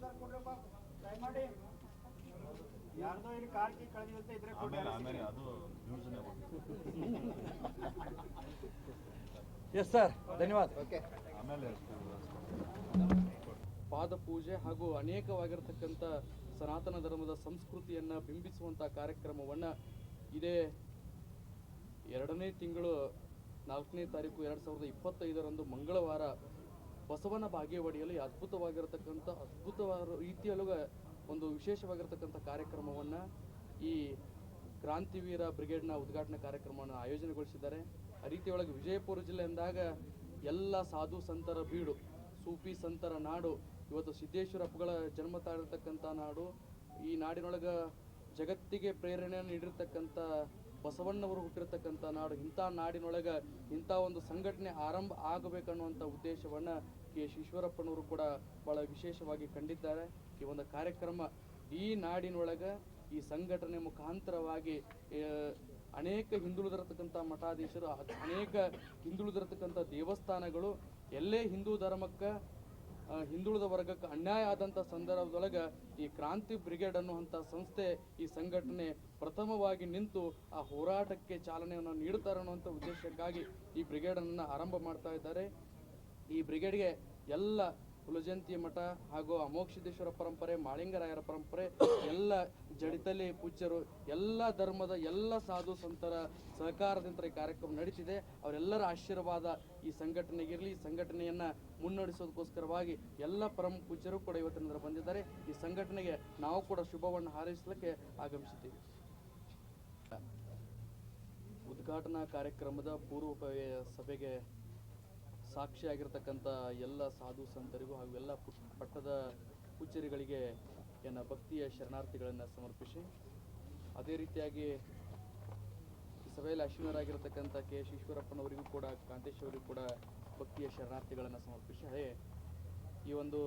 ಚೌಕಿದಾರ್ ಕೊಡ್ರಪ್ಪ ದಯಮಾಡಿ ಯಾರ್ದೋ ಇಲ್ಲಿ ಕಾರ್ ಕೀ ಕಳೆದಿರುತ್ತೆ ಇದ್ರೆ ಕೊಡ್ರಿ ಆಮೇಲೆ ಆಮೇಲೆ ಅದು ನ್ಯೂಸ್ನೇ ಎಸ್ ಸರ್ ಧನ್ಯವಾದ. ಆಮೇಲೆ ಪಾದ ಪೂಜೆ ಹಾಗೂ ಅನೇಕವಾಗಿರ್ತಕ್ಕಂಥ ಸನಾತನ ಧರ್ಮದ ಸಂಸ್ಕೃತಿಯನ್ನು ಬಿಂಬಿಸುವಂಥ ಕಾರ್ಯಕ್ರಮವನ್ನು ಇದೇ ಎರಡನೇ ತಿಂಗಳು ನಾಲ್ಕನೇ ತಾರೀಕು ಎರಡು ಸಾವಿರದ ಇಪ್ಪತ್ತೈದರಂದು ಮಂಗಳವಾರ ಬಸವನ ಬಾಗೇವಾಡಿಯಲ್ಲಿ ಅದ್ಭುತವಾಗಿರತಕ್ಕಂಥ ಅದ್ಭುತವಾದ ರೀತಿಯೊಳಗ ಒಂದು ವಿಶೇಷವಾಗಿರತಕ್ಕಂಥ ಕಾರ್ಯಕ್ರಮವನ್ನು ಈ ಕ್ರಾಂತಿವೀರ ಬ್ರಿಗೇಡ್ನ ಉದ್ಘಾಟನಾ ಕಾರ್ಯಕ್ರಮವನ್ನು ಆಯೋಜನೆಗೊಳಿಸಿದ್ದಾರೆ. ಆ ರೀತಿಯೊಳಗೆ ವಿಜಯಪುರ ಜಿಲ್ಲೆ ಅಂದಾಗ ಎಲ್ಲ ಸಾಧು ಸಂತರ ಬೀಡು, ಸೂಫಿ ಸಂತರ ನಾಡು, ಇವತ್ತು ಸಿದ್ದೇಶ್ವರಪ್ಪಗಳ ಜನ್ಮ ತಾಳಿರ್ತಕ್ಕಂಥ ನಾಡು, ಈ ನಾಡಿನೊಳಗೆ ಜಗತ್ತಿಗೆ ಪ್ರೇರಣೆಯನ್ನು ನೀಡಿರ್ತಕ್ಕಂಥ ಬಸವಣ್ಣವರು ಹುಟ್ಟಿರ್ತಕ್ಕಂಥ ನಾಡು, ಇಂಥ ನಾಡಿನೊಳಗೆ ಇಂಥ ಒಂದು ಸಂಘಟನೆ ಆರಂಭ ಆಗಬೇಕನ್ನುವಂಥ ಉದ್ದೇಶವನ್ನು ಕೆ. ಎಸ್ ಈಶ್ವರಪ್ಪನವರು ಕೂಡ ಭಾಳ ವಿಶೇಷವಾಗಿ ಕಂಡಿದ್ದಾರೆ. ಈ ಒಂದು ಕಾರ್ಯಕ್ರಮ ಈ ನಾಡಿನೊಳಗೆ ಈ ಸಂಘಟನೆ ಮುಖಾಂತರವಾಗಿ ಅನೇಕ ಹಿಂದುಳಿದಿರತಕ್ಕಂಥ ಮಠಾಧೀಶರು ಅನೇಕ ಹಿಂದುಳಿದಿರತಕ್ಕಂಥ ದೇವಸ್ಥಾನಗಳು, ಎಲ್ಲೇ ಹಿಂದೂ ಧರ್ಮಕ್ಕೆ ಹಿಂದುಳಿದ ವರ್ಗಕ್ಕೆ ಅನ್ಯಾಯ ಆದಂಥ ಸಂದರ್ಭದೊಳಗೆ ಈ ಕ್ರಾಂತಿ ಬ್ರಿಗೇಡ್ ಅನ್ನುವಂಥ ಸಂಸ್ಥೆ ಈ ಸಂಘಟನೆ ಪ್ರಥಮವಾಗಿ ನಿಂತು ಆ ಹೋರಾಟಕ್ಕೆ ಚಾಲನೆಯನ್ನು ನೀಡುತ್ತಾರೆ ಅನ್ನುವಂಥ ಉದ್ದೇಶಕ್ಕಾಗಿ ಈ ಬ್ರಿಗೇಡನ್ನು ಆರಂಭ ಮಾಡ್ತಾ ಇದ್ದಾರೆ. ಈ ಬ್ರಿಗೇಡ್ಗೆ ಎಲ್ಲ ಹುಲಜಂತಿ ಮಠ ಹಾಗೂ ಅಮೋಕ್ಷಿದ್ದೇಶ್ವರ ಪರಂಪರೆ, ಮಾಳಿಂಗರಾಯರ ಪರಂಪರೆ, ಎಲ್ಲ ಜಡಿತಲಿ ಪೂಜ್ಯರು, ಎಲ್ಲ ಧರ್ಮದ ಎಲ್ಲ ಸಾಧು ಸಂತರ ಸಹಕಾರದಿಂದ ಈ ಕಾರ್ಯಕ್ರಮ ನಡೀತಿದೆ. ಅವರೆಲ್ಲರ ಆಶೀರ್ವಾದ ಈ ಸಂಘಟನೆಗಿರಲಿ, ಈ ಸಂಘಟನೆಯನ್ನು ಮುನ್ನಡೆಸೋದಕ್ಕೋಸ್ಕರವಾಗಿ ಎಲ್ಲ ಪರಮ ಪೂಜ್ಯರು ಕೂಡ ಇವತ್ತಿನ ಬಂದಿದ್ದಾರೆ. ಈ ಸಂಘಟನೆಗೆ ನಾವು ಕೂಡ ಶುಭವನ್ನು ಹಾರೈಸಲಿಕ್ಕೆ ಆಗಮಿಸುತ್ತೀವಿ. ಉದ್ಘಾಟನಾ ಕಾರ್ಯಕ್ರಮದ ಪೂರ್ವ ಸಭೆಗೆ ಸಾಕ್ಷಿಯಾಗಿರ್ತಕ್ಕಂಥ ಎಲ್ಲ ಸಾಧು ಸಂತರಿಗೂ ಹಾಗೂ ಎಲ್ಲ ಪುಟ್ ಪಟ್ಟದ ಹುಚ್ಚರಿಗಳಿಗೆ ಎನ್ನ ಭಕ್ತಿಯ ಶರಣಾರ್ಥಿಗಳನ್ನು ಸಮರ್ಪಿಸಿ. ಅದೇ ರೀತಿಯಾಗಿ ಸಭೆಯಲ್ಲಿ ಅಶ್ವಿನರಾಗಿರ್ತಕ್ಕಂಥ ಕೆ ಎಸ್ ಈಶ್ವರಪ್ಪನವರಿಗೂ ಕೂಡ ಕಾಂತೇಶ್ ಅವರಿಗೂ ಕೂಡ ಭಕ್ತಿಯ ಶರಣಾರ್ಥಿಗಳನ್ನು ಸಮರ್ಪಿಸಿ. ಅದೇ ಈ ಒಂದು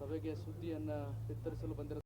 ಸಭೆಗೆ ಸುದ್ದಿಯನ್ನು ಬಿತ್ತರಿಸಲು ಬಂದಿರ